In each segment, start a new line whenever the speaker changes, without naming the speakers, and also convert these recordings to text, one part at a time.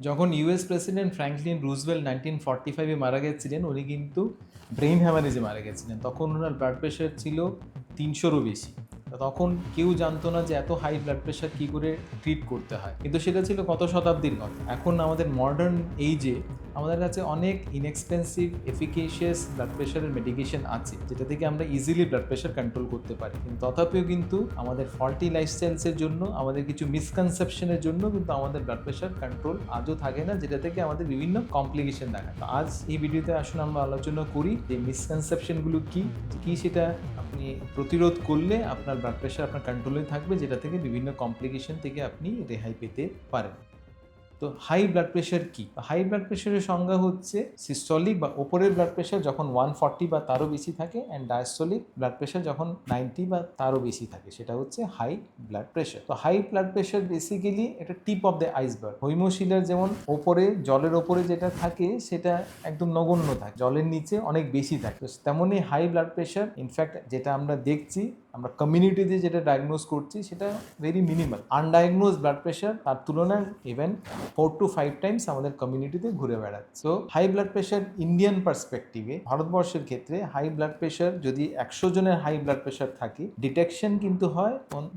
যখন US president Franklin Roosevelt nineteen forty ফাইভে মারা গেছিলেন, উনি কিন্তু ব্রেন হ্যামারেজে মারা গেছিলেন। তখন ওনার ব্লাড প্রেশার ছিল তিনশোরও বেশি। তখন কেউ জানতো না যে এত হাই ব্লাড প্রেশার কী করে ট্রিট করতে হয়। কিন্তু সেটা ছিল কত শতাব্দীর কথা। এখন আমাদের মডার্ন এইজে আমাদের কাছে অনেক ইনএক্সপেন্সিভ এফিকেশিয়াস ব্লাড প্রেশারের মেডিকেশন আছে, যেটা থেকে আমরা ইজিলি ব্লাড প্রেশার কন্ট্রোল করতে পারি। কিন্তু তথাপিও কিন্তু আমাদের ফল্টি লাইফস্টাইলসের জন্য, আমাদের কিছু মিসকনসেপশনের জন্য কিন্তু আমাদের ব্লাড প্রেশার কন্ট্রোল আজও থাকে না, যেটা থেকে আমাদের বিভিন্ন কমপ্লিকেশন দেখা আজ এই ভিডিওতে আসলে আমরা আলোচনা করি যে মিসকনসেপশনগুলো কি কি সেটা আপনি প্রতিরোধ করলে আপনার ব্লাড প্রেশার আপনার কন্ট্রোলে থাকবে, যেটা থেকে বিভিন্ন কমপ্লিকেশন থেকে আপনি রেহাই পেতে পারেন। তো হাই ব্লাড প্রেশার কি? হাই ব্লাড প্রেশারের সংজ্ঞা হচ্ছে সিস্টলিক বা ওপরের ব্লাড প্রেশার যখন ওয়ান ফর্টি বা তারও বেশি থাকে অ্যান্ড ডায়াস্টলিক ব্লাড প্রেশার যখন নাইনটি বা তারও বেশি থাকে, সেটা হচ্ছে হাই ব্লাড প্রেশার তো হাই ব্লাড প্রেশার বেসিক্যালি এটা টিপ অফ দ্য আইসবার্গ হৈমশিলার যেমন ওপরে, জলের ওপরে যেটা থাকে, সেটা একদম নগণ্য থাকে। জলের নিচে অনেক বেশি থাকে। তো তেমনই হাই ব্লাড প্রেশার ইনফ্যাক্ট যেটা আমরা দেখছি, আমরা কমিউনিটিতে যেটা ডায়াগনোজ করছি, সেটা very minimal undiagnosed blood pressure তার তুলনায় even four to five times আমাদের কমিউনিটিতে ঘুরে বেড়াচ্ছে তো হাই ব্লাড প্রেশার ইন্ডিয়ান পার্সপেক্টিভে ভারতবর্ষের ক্ষেত্রে হাই ব্লাড প্রেশার যদি একশো জনের হাই ব্লাড প্রেশার থাকে ডিটেকশন কিন্তু হয়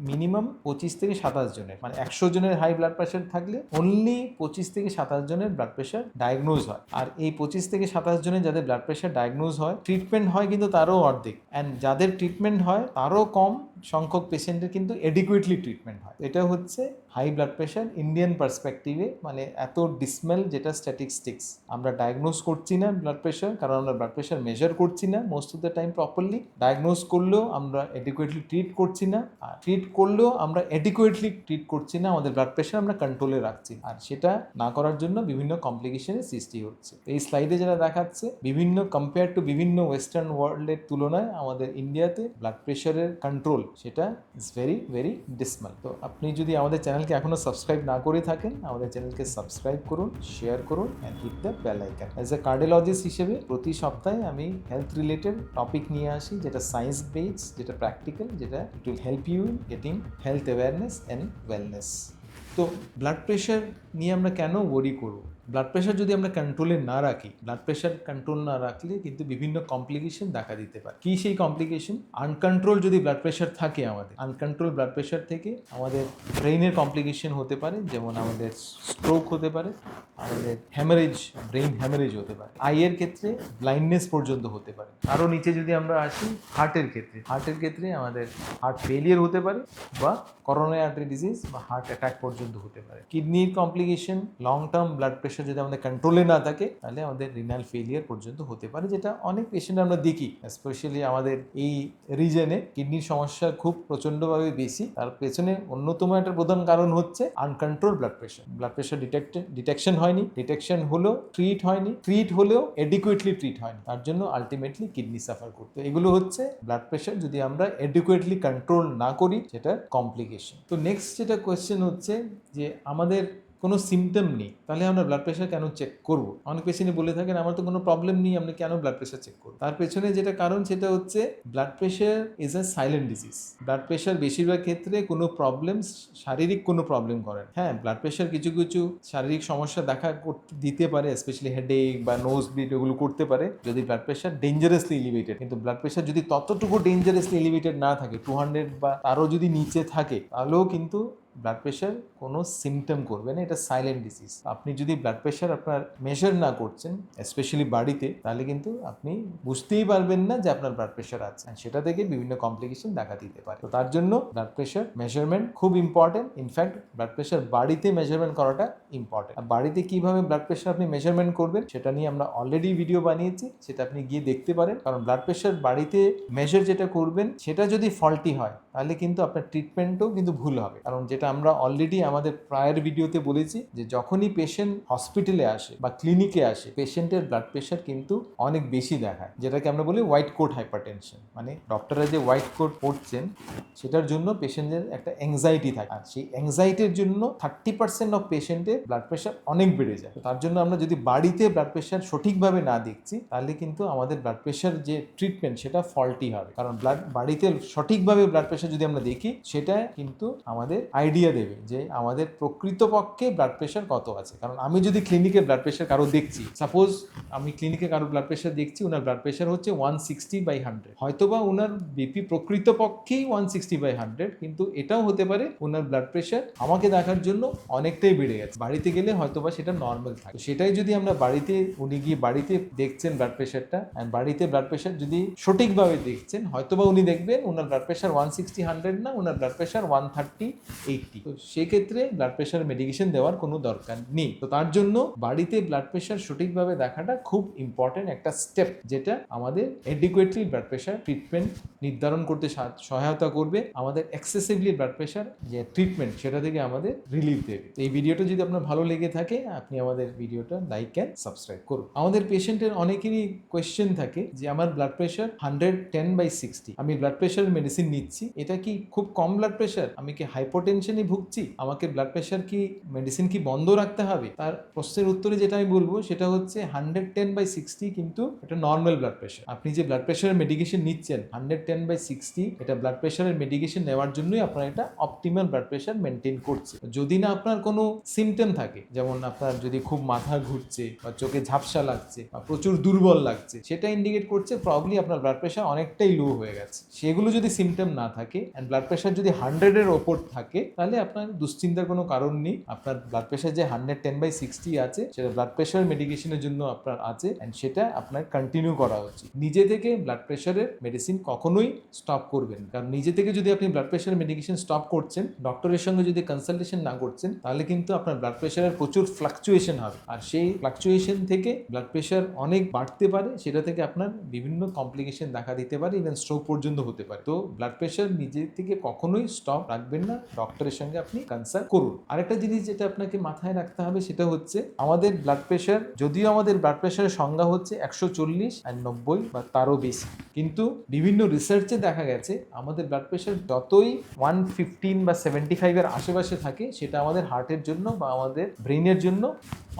মিনিমাম পঁচিশ থেকে সাতাশ জনের। মানে একশো জনের হাই ব্লাড প্রেশার থাকলে অনলি পঁচিশ থেকে সাতাশ জনের ব্লাড প্রেশার ডায়াগনোজ হয়। আর এই পঁচিশ থেকে সাতাশ জনের যাদের ব্লাড প্রেশার ডায়াগনোজ হয় ট্রিটমেন্ট হয় কিন্তু তারও অর্ধেক। অ্যান্ড যাদের ট্রিটমেন্ট হয়, তারও কম সংখ্যক পেশেন্টের কিন্তু এডিকুয়েটলি ট্রিটমেন্ট হয়। এটা হচ্ছে হাই ব্লাড প্রেশার ইন্ডিয়ান পার্সপেক্টিভে মানে এত ডিসমেল যেটা স্ট্যাটিস্টিক্স আমরা ডায়াগনোজ করছি না ব্লাড প্রেশার কারণ আমরা ব্লাড প্রেশার মেজার করছি না most of the time properly diagnose করলেও আমরা এডিকুয়েটলি ট্রিট করছি না। আর ট্রিট করলেও আমরা এডিকুয়েটলি ট্রিট করছি না, আমাদের ব্লাড প্রেশার আমরা কন্ট্রোলে রাখছি। আর সেটা না করার জন্য বিভিন্ন কমপ্লিকেশনের সৃষ্টি হচ্ছে। এই স্লাইডে যেটা দেখাচ্ছে, বিভিন্ন কম্পেয়ার টু বিভিন্ন ওয়েস্টার্ন ওয়ার্ল্ডের তুলনায় আমাদের ইন্ডিয়াতে ব্লাড প্রেশারের কন্ট্রোল সেটা ইজ ভেরি ভেরি ডিসমাল তো আপনি যদি আমাদের চ্যানেলকে এখনও সাবস্ক্রাইব না করে থাকেন, আমাদের চ্যানেলকে সাবস্ক্রাইব করুন শেয়ার করুন and hit the bell icon as a cardiologist হিসেবে প্রতি সপ্তাহে আমি হেলথ রিলেটেড টপিক নিয়ে আসি, যেটা সায়েন্স বেস যেটা প্র্যাকটিক্যাল যেটা it will help you in getting health awareness and wellness তো ব্লাড প্রেশার নিয়ে আমরা কেন ওয়ারি করব? ব্লাড প্রেশার যদি আমরা কন্ট্রোলে না রাখি ব্লাড প্রেশার কন্ট্রোল না রাখলে কিন্তু বিভিন্ন কমপ্লিকেশন দেখা দিতে পারে। কী সেই কমপ্লিকেশন আনকন্ট্রোল যদি ব্লাড প্রেশার থাকে আমাদের আনকন্ট্রোল ব্লাড প্রেশার থেকে আমাদের ব্রেইনের কমপ্লিকেশন হতে পারে, যেমন আমাদের স্ট্রোক হতে পারে, আমাদের হ্যামারেজ ব্রেইন হ্যামারেজ হতে পারে। আইয়ের ক্ষেত্রে ব্লাইন্ডনেস পর্যন্ত হতে পারে। আরও নিচে যদি আমরা আসি হার্টের ক্ষেত্রে হার্টের ক্ষেত্রে আমাদের হার্ট ফেলিয়ার হতে পারে বা করোনা আর্টারি ডিজিজ বা হার্ট অ্যাটাক পর্যন্ত হতে পারে। কিডনির complication long term blood pressure যদি আমাদের কন্ট্রোলে না থাকে, তাহলে আমাদের রিনাল ফেলিয়ার পর্যন্ত হতে পারে, যেটা অনেক পেশেন্ট আমরা দেখি স্পেশালি আমাদের এই রিজনে কিডনির সমস্যা খুব প্রচণ্ডভাবে বেশি। তার পেছনে অন্যতম একটা প্রধান কারণ হচ্ছে uncontrolled blood pressure blood pressure detect detection হয়নি। ডিটেকশন হলেও ট্রিট হয়নি। ট্রিট হলেও এডিকুয়েটলি ট্রিট হয়নি। তার জন্য আলটিমেটলি কিডনি সাফার করতে এগুলো হচ্ছে ব্লাড প্রেশার যদি আমরা এডিকুয়েটলি কন্ট্রোল না করি, সেটার কমপ্লিকেশন তো নেক্সট যেটা কোয়েশ্চেন হচ্ছে যে আমাদের কোনো সিমটম নেই, তাহলে আমরা ব্লাড প্রেশার কেন চেক করব? অনেক পেশেন্টই বলে থাকেন, আমার তো কোনো প্রবলেম নেই আমরা কেন ব্লাড প্রেশার চেক করব তার পেছনে যেটা কারণ, সেটা হচ্ছে blood pressure is a silent disease blood pressure বেশিরভাগ ক্ষেত্রে কোনো প্রবলেম শারীরিক কোনো প্রবলেম করে না। হ্যাঁ ব্লাড প্রেশার কিছু কিছু শারীরিক সমস্যা দেখা দিতে পারে স্পেশালি হেডেক বা নোজ ব্লিড এগুলো করতে পারে, যদি ব্লাড প্রেশার ডেঞ্জারাসলি এলিভেটেড কিন্তু ব্লাড প্রেশার যদি ততটুকু ডেঞ্জারাসলি এলিভেটেড না থাকে টু হান্ড্রেড বা তারও যদি নিচে থাকে, তাহলেও কিন্তু ব্লাড প্রেশার কোনো সিমটম করবে না, এটা সাইলেন্ট ডিজিজ আপনি যদি ব্লাড প্রেশার আপনার মেজার না করছেন স্পেশালি বাড়িতে, তাহলে কিন্তু আপনি বুঝতেই পারবেন না যে আপনার ব্লাড প্রেশার আছে। সেটা থেকে বিভিন্ন কমপ্লিকেশন দেখা দিতে পারে। তো তার জন্য ব্লাড প্রেশার মেজারমেন্ট খুব important in fact blood pressure বাড়িতে মেজারমেন্ট করাটা ইম্পর্টেন্ট আর বাড়িতে কীভাবে ব্লাড প্রেশার আপনি মেজারমেন্ট করবেন, সেটা নিয়ে আমরা অলরেডি ভিডিও বানিয়েছি। সেটা আপনি গিয়ে দেখতে পারেন। কারণ ব্লাড প্রেশার বাড়িতে মেজার যেটা করবেন, সেটা যদি ফল্টি হয়, তাহলে কিন্তু আপনার ট্রিটমেন্টও কিন্তু ভুল হবে। কারণ যেটা আমরা অলরেডি আমাদের প্রায়ের ভিডিওতে বলেছি যে যখনই পেশেন্ট হসপিটালে আসে বা ক্লিনিকে আসে পেশেন্টের ব্লাড প্রেশার কিন্তু অনেক বেশি দেখায়। যেটাকে আমরা বলি হোয়াইট কোট হাইপারটেনশন মানে ডক্টররা যে হোয়াইট কোট পড়ছেন সেটার জন্য পেশেন্টের একটা অ্যাংজাইটি থাকে। আর সেই অ্যাংজাইটির জন্য থার্টি পার্সেন্ট অফ পেশেন্টের ব্লাড প্রেশার অনেক বেড়ে যায়। তার জন্য আমরা যদি বাড়িতে ব্লাড প্রেশার সঠিকভাবে না দেখছি, তাহলে কিন্তু আমাদের ব্লাড প্রেশার যে ট্রিটমেন্ট সেটা ফল্টি হবে। কারণ ব্লাড বাড়িতে সঠিকভাবে ব্লাড প্রেশার যদি আমরা দেখি সেটা কিন্তু আমাদের আইডিয়া আইডিয়া দেবে যে আমাদের প্রকৃতপক্ষে ব্লাড প্রেশার কত আছে। কারণ আমি যদি ক্লিনিকে ব্লাড প্রেশার কারও দেখছি সাপোজ আমি ক্লিনিকে কারও ব্লাড প্রেশার দেখছি ওনার ব্লাড প্রেশার হচ্ছে ওয়ান সিক্সটি বাই হান্ড্রেড হয়তোবা ওনার বিপি প্রকৃতপক্ষেই ওয়ান সিক্সটি বাই হান্ড্রেড কিন্তু এটাও হতে পারে ওনার ব্লাড প্রেশার আমাকে দেখার জন্য অনেকটাই বেড়ে গেছে। বাড়িতে গেলে হয়তোবা সেটা নর্মাল থাকে। সেটাই যদি আমরা বাড়িতে, উনি গিয়ে বাড়িতে দেখছেন ব্লাড প্রেশারটা অ্যান্ড বাড়িতে ব্লাড প্রেশার যদি সঠিকভাবে দেখছেন, হয়তোবা উনি দেখবেন ওনার blood pressure one sixty hundred না ওনার blood pressure one thirty eighty তো সেক্ষেত্রে ব্লাড প্রেশার মেডিকেশন দেওয়ার কোনো দরকার নেই। তো তার জন্য বাড়িতে ব্লাড প্রেশার সঠিকভাবে দেখাটা খুব ইম্পর্টেন্ট একটা স্টেপ যেটা আমাদের এডিকুয়েটলি ব্লাড প্রেশার ট্রিটমেন্ট নির্ধারণ করতে সহায়তা করবে। আমাদের এক্সেসিভলি ব্লাড প্রেশার যে ট্রিটমেন্ট সেটা থেকে আমাদের রিলিফ দেবে। এই ভিডিওটা যদি আপনার ভালো লেগে থাকে, আপনি আমাদের ভিডিওটা লাইক অ্যান্ড সাবস্ক্রাইব করুন। আমাদের পেশেন্টের অনেকেরই কোয়েশ্চেন থাকে যে, আমার blood pressure hundred ten by sixty আমি ব্লাড প্রেশার মেডিসিন নিচ্ছি, এটা কি খুব কম ব্লাড প্রেশার আমি কি হাইপোটেনশনে ভুগছি, আমাকে ব্লাড প্রেশার কি মেডিসিন কি বন্ধ রাখতে হবে? তার প্রশ্নের উত্তরে যেটা আমি বলব, সেটা হচ্ছে হান্ড্রেড টেন বাই সিক্সটি কিন্তু এটা নর্মাল ব্লাড প্রেশার আপনি যে ব্লাড প্রেশারের মেডিকেশন নিচ্ছেন হান্ড্রেড টেন বাই সিক্সটি এটা ব্লাড প্রেশারের মেডিকেশন নেওয়ার জন্যই আপনার এটা অপটিমাল ব্লাড প্রেশার মেনটেন করছে যদি না আপনার কোনো সিমটম থাকে, যেমন আপনার যদি খুব মাথা ঘুরছে বা চোখে ঝাপসা লাগছে বা প্রচুর দুর্বল লাগছে, সেটা ইন্ডিকেট করছে প্রবলি আপনার ব্লাড প্রেশার অনেকটাই লো হয়ে গেছে। সেগুলো যদি সিমটম না থাকে অ্যান্ড ব্লাড প্রেশার যদি হান্ড্রেডের ওপর থাকে তাহলে আপনার দুশ্চিন্তার কোনো কারণ নেই। আপনার ব্লাড প্রেশার যে হান্ড্রেড টেন বাই সিক্সটি আছে, সেটা ব্লাড প্রেশার মেডিকেশনের জন্য আপনার আছে অ্যান্ড সেটা আপনার কন্টিনিউ করা উচিত। নিজে থেকে ব্লাড প্রেশারের মেডিসিন কখনোই স্টপ করবেন কারণ নিজে থেকে যদি আপনি ব্লাড প্রেশার মেডিকেশন স্টপ করছেন ডক্টরের সঙ্গে যদি কনসালটেশন না করছেন, তাহলে কিন্তু আপনার ব্লাড প্রেশারের প্রচুর ফ্লাকচুয়েশন হবে। আর সেই ফ্লাকচুয়েশন থেকে ব্লাড প্রেশার অনেক বাড়তে পারে, সেটা থেকে আপনার বিভিন্ন কমপ্লিকেশন দেখা দিতে পারে ইভেন স্ট্রোক পর্যন্ত হতে পারে। তো ব্লাড প্রেশার নিজে থেকে কখনোই স্টপ রাখবেন না ডক্টরের সঙ্গে আপনি কনসাল্ট করুন। আরেকটা জিনিস যেটা আপনাকে মাথায় রাখতে হবে সেটা হচ্ছে আমাদের ব্লাড প্রেশার যদিও আমাদের ব্লাড প্রেশারের সংজ্ঞা হচ্ছে একশো চল্লিশ আর নব্বই বা তারও বেশি। কিন্তু বিভিন্ন রিসার্চে দেখা গেছে, আমাদের ব্লাড প্রেশার যতই ওয়ান ফিফটিন বা সেভেন্টি ফাইভের আশেপাশে থাকে, সেটা আমাদের হার্টের জন্য বা আমাদের ব্রেনের জন্য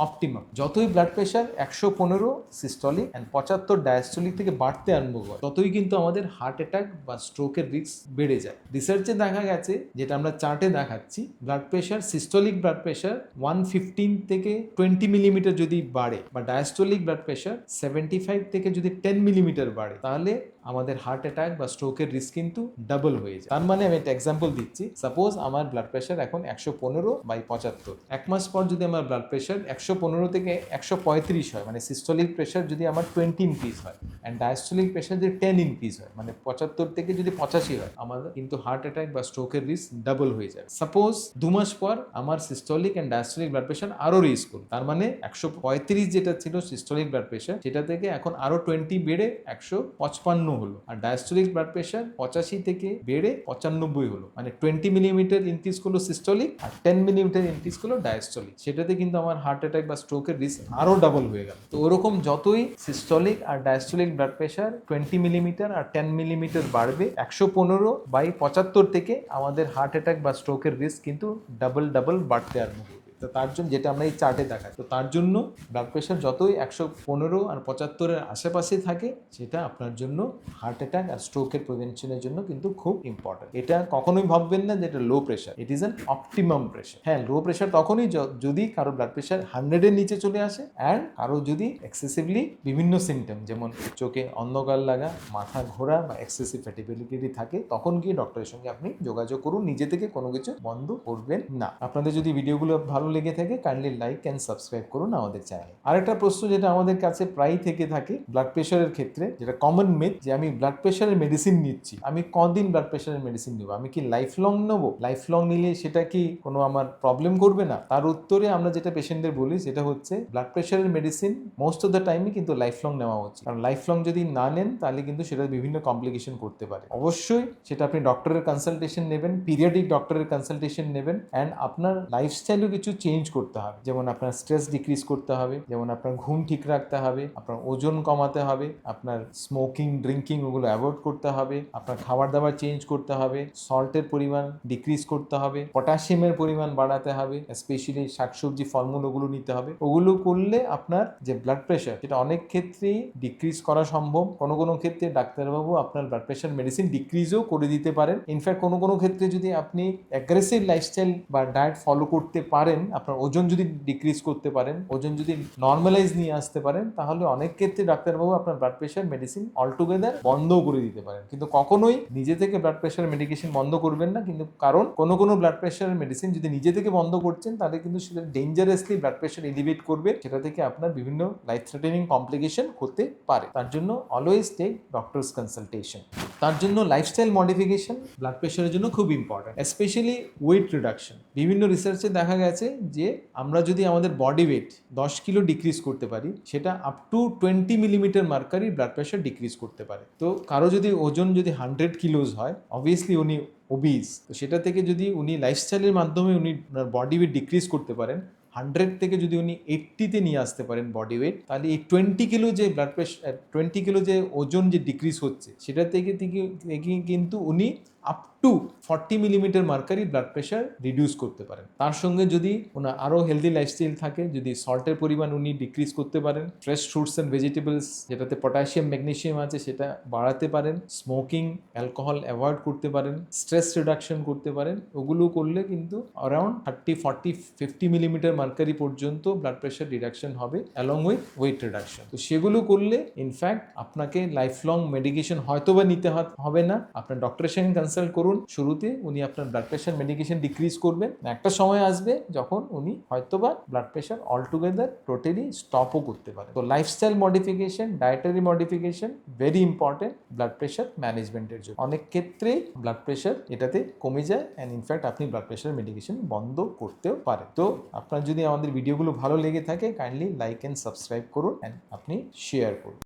অপটিমাম যতই ব্লাড প্রেশার একশো পনেরো সিস্টলিক অ্যান্ড পঁচাত্তর ডায়াস্টলিক থেকে বাড়তে আরম্ভ করে, ততই কিন্তু আমাদের হার্ট অ্যাটাক বা স্ট্রোকের রিস্ক বেড়ে যায়। রিসার্চে দেখা গেছে, যেটা আমরা চার্টে দেখাচ্ছি blood pressure systolic blood pressure one fifteen থেকে টোয়েন্টি মিলিমিটার যদি বাড়ে বা diastolic blood pressure seventy five থেকে যদি টেন মিলিমিটার বাড়ে, তাহলে আমাদের হার্ট অ্যাটাক বা স্ট্রোকের রিস্ক কিন্তু ডাবল হয়ে যায়। তার মানে আমি একটা এক্সাম্পল দিচ্ছি। সাপোজ আমার ব্লাড প্রেশার এখন একশো পনেরো বাই পঁচাত্তর। এক মাস পর যদি আমার ব্লাড প্রেশার একশো পনেরো থেকে একশো পঁয়ত্রিশ হয় মানে সিস্টোলিক প্রেশার যদি আমার টোয়েন্টি ইনক্রিজ হয় অ্যান্ড ডায়াস্টোলিক প্রেশার যদি টেন ইনক্রিজ হয় মানে পঁচাত্তর থেকে যদি পঁচাশি হয়, আমাদের কিন্তু হার্ট অ্যাটাক বা স্ট্রোকের রিস্ক ডাবল হয়ে যায়। সাপোজ দু মাস পর আমার systolic and diastolic blood pressure আরও রিস্ক করুন। তার মানে একশো পঁয়ত্রিশ যেটা ছিল সিস্টোলিক ব্লাড প্রেশার সেটা থেকে এখন আরও টোয়েন্টি বেড়ে একশো পঁচপান্ন হলো। আর ডায়াস্টোলিক ব্লাড প্রেশার পঁচাশি থেকে বেড়ে পঁচানব্বই হলো। মানে টোয়েন্টি মিলিমিটার ইনক্রিজ করল সিস্টোলিক আর টেন মিলিমিটার ইনক্রিজ করল ডায়াস্টোলিক সেটাতে কিন্তু আমার হার্ট অ্যাটাক বা স্ট্রোকের রিস্ক আরও ডাবল হয়ে গেল। তো ওরকম যতই সিস্টোলিক আর diastolic blood pressure twenty millimetre আর টেন মিলিমিটার বাড়বে, একশো পনেরো বাই পঁচাত্তর থেকে আমাদের হার্ট অ্যাটাক বা স্ট্রোকের রিস্ক কিন্তু ডাবল ডাবল বাড়তে আরম্ভ করবে তো তার জন্য যেটা আমরা এই চার্টে দেখাই। তো তার জন্য ব্লাড প্রেশার যতই একশো পনেরো আর পঁচাত্তরের আশেপাশে থাকে, সেটা আপনার জন্য হার্ট অ্যাটাক আর স্ট্রোকের প্রিভেনশনের জন্য কিন্তু খুব ইম্পর্টেন্ট এটা কখনোই ভাববেন না যে এটা low pressure it is an optimum pressure হ্যাঁ লো প্রেশার তখনই যদি কারও ব্লাড প্রেশার হান্ড্রেডের নিচে চলে আসে অ্যান্ড কারও যদি এক্সেসিভলি বিভিন্ন সিমটম যেমন চোখে অন্ধকার লাগা, মাথা ঘোরা বা এক্সেসিভ ফ্যাটিবিলিটি থাকে, তখন গিয়ে ডক্টরের সঙ্গে আপনি যোগাযোগ করুন। নিজে থেকে কোনো কিছু বন্ধ করবেন না। আপনাদের যদি ভিডিওগুলো ভালো লেগে থাকে কাইন্ডলি লাইক অ্যান্ড সাবস্ক্রাইব করুন আমাদের চ্যানেল আরেকটা প্রশ্ন যেটা আমাদের কাছে প্রায় থেকে থাকে ব্লাড প্রেশারের ক্ষেত্রে, যেটা কমন মিথ যে আমি ব্লাড প্রেশারের মেডিসিন নিচ্ছি। আমি কদিন ব্লাড প্রেশারের মেডিসিন নেব? আমি কি লাইফ লং নেব? লাইফ লং নিলে সেটা কি কোনো আমার প্রবলেম করবে না? তার উত্তরে আমরা যেটা পেশেন্টদের বলি, সেটা হচ্ছে ব্লাড প্রেশারের মেডিসিন মোস্ট অফ দ্য টাইমই কিন্তু লাইফ লং নেওয়া উচিত। কারণ লাইফ লং যদি না নেন, তাহলে কিন্তু সেটা বিভিন্ন কমপ্লিকেশন করতে পারে। অবশ্যই সেটা আপনি ডক্টরের কনসালটেশন নেবেন পিরিয়ডিক ডক্টরের কনসালটেশন নেবেন অ্যান্ড আপনার লাইফস্টাইলও কিছু চেঞ্জ করতে হবে। যেমন আপনার স্ট্রেস ডিক্রিজ করতে হবে, যেমন আপনার ঘুম ঠিক রাখতে হবে, আপনার ওজন কমাতে হবে, আপনার স্মোকিং ড্রিঙ্কিং ওগুলো অ্যাভয়েড করতে হবে, আপনার খাবার দাবার চেঞ্জ করতে হবে সল্টের পরিমাণ ডিক্রিজ করতে হবে পটাশিয়ামের পরিমাণ বাড়াতে হবে স্পেশালি শাকসবজি, ফলমূল ওগুলো নিতে হবে। ওগুলো করলে আপনার যে ব্লাড প্রেশার সেটা অনেক ক্ষেত্রেই ডিক্রিজ করা সম্ভব। কোনো কোনো ক্ষেত্রে ডাক্তারবাবু আপনার ব্লাড প্রেশার মেডিসিন ডিক্রিজও করে দিতে পারেন। ইনফ্যাক্ট কোনো কোনো ক্ষেত্রে যদি আপনি অ্যাগ্রেসিভ লাইফস্টাইল বা ডায়েট ফলো করতে পারেন আপনার ওজন যদি ডিক্রিজ করতে পারেন, ওজন যদি নর্মালাইজ নিয়ে আসতে পারেন, তাহলে অনেক ক্ষেত্রে ডাক্তারবাবু আপনার ব্লাড প্রেশার মেডিসিন অলটুগেদার বন্ধও করে দিতে পারেন। কিন্তু কখনোই নিজে থেকে ব্লাড প্রেশার মেডিকেশন বন্ধ করবেন না, কিন্তু কারণ কোনো কোনো ব্লাড প্রেশার মেডিসিন যদি নিজে থেকে বন্ধ করছেন, তাহলে কিন্তু সেটা ডেঞ্জারাসলি ব্লাড প্রেশার এলিভেট করবে, সেটা থেকে আপনার বিভিন্ন লাইফ থ্রেটেনিং কমপ্লিকেশন হতে পারে। তার জন্য অলওয়েজ টেক ডক্টরস কনসালটেশন তার জন্য লাইফস্টাইল মডিফিকেশন ব্লাড প্রেশারের জন্য খুব ইম্পর্টেন্ট স্পেশালি ওয়েট রিডাকশন বিভিন্ন রিসার্চে দেখা গেছে যে আমরা যদি আমাদের বডি ওয়েট দশ কিলো ডিক্রিজ করতে পারি, সেটা up to twenty millimetre mercury blood pressure decrease করতে পারে। তো কারও যদি ওজন যদি হান্ড্রেড কিলোজ হয় অবভিয়াসলি উনি ওবিস তো সেটা থেকে যদি উনি লাইফস্টাইলের মাধ্যমে উনি ওনার বডি ওয়েট ডিক্রিজ করতে পারেন হান্ড্রেড থেকে যদি উনি এইট্টিতে নিয়ে আসতে পারেন বডি ওয়েট তাহলে এই টোয়েন্টি কিলো যে ব্লাড প্রেশার টোয়েন্টি কিলো যে ওজন যে ডিক্রিজ হচ্ছে, সেটা থেকে থেকে থেকে কিন্তু উনি up to forty millimetre mercury blood pressure reduce করতে পারেন। তার সঙ্গে যদি ওনার আরও হেলদি লাইফস্টাইল থাকে, যদি সল্টের পরিমাণ উনি ডিক্রিজ করতে পারেন ফ্রেশ ফ্রুটস অ্যান্ড ভেজিটেবলস যেটাতে পটাশিয়াম ম্যাগনেশিয়াম আছে, সেটা বাড়াতে পারেন স্মোকিং অ্যালকোহল অ্যাভয়েড করতে পারেন স্ট্রেস রিডাকশন করতে পারেন, ওগুলো করলে কিন্তু around thirty forty fifty millimetre mercury পর্যন্ত ব্লাড প্রেশার রিডাকশন হবে অ্যালং উইথ ওয়েট রিডাকশন তো সেগুলো করলে ইনফ্যাক্ট আপনাকে লাইফ লং মেডিকেশন হয়তো বা নিতে হবে না, আপনার ডক্টরের সঙ্গে কনসাল্ট করুন। শুরুতে উনি আপনার ব্লাড প্রেশার মেডিকেশন ডিক্রিজ করবেন একটা সময় আসবে যখন উনি হয়তোবা ব্লাড প্রেশার অলটুগেদার টোটালি স্টপও করতে পারেন তো lifestyle modification dietary modification very important blood pressure ম্যানেজমেন্টের জন্য। অনেক ক্ষেত্রেই ব্লাড প্রেশার এটাতে কমে যায় অ্যান্ড ইনফ্যাক্ট আপনি ব্লাড প্রেশার মেডিকেশন বন্ধ করতেও পারেন। তো আপনার যদি আমাদের ভিডিওগুলো ভালো লেগে থাকে কাইন্ডলি লাইক অ্যান্ড সাবস্ক্রাইব করুন অ্যান্ড আপনি শেয়ার করুন।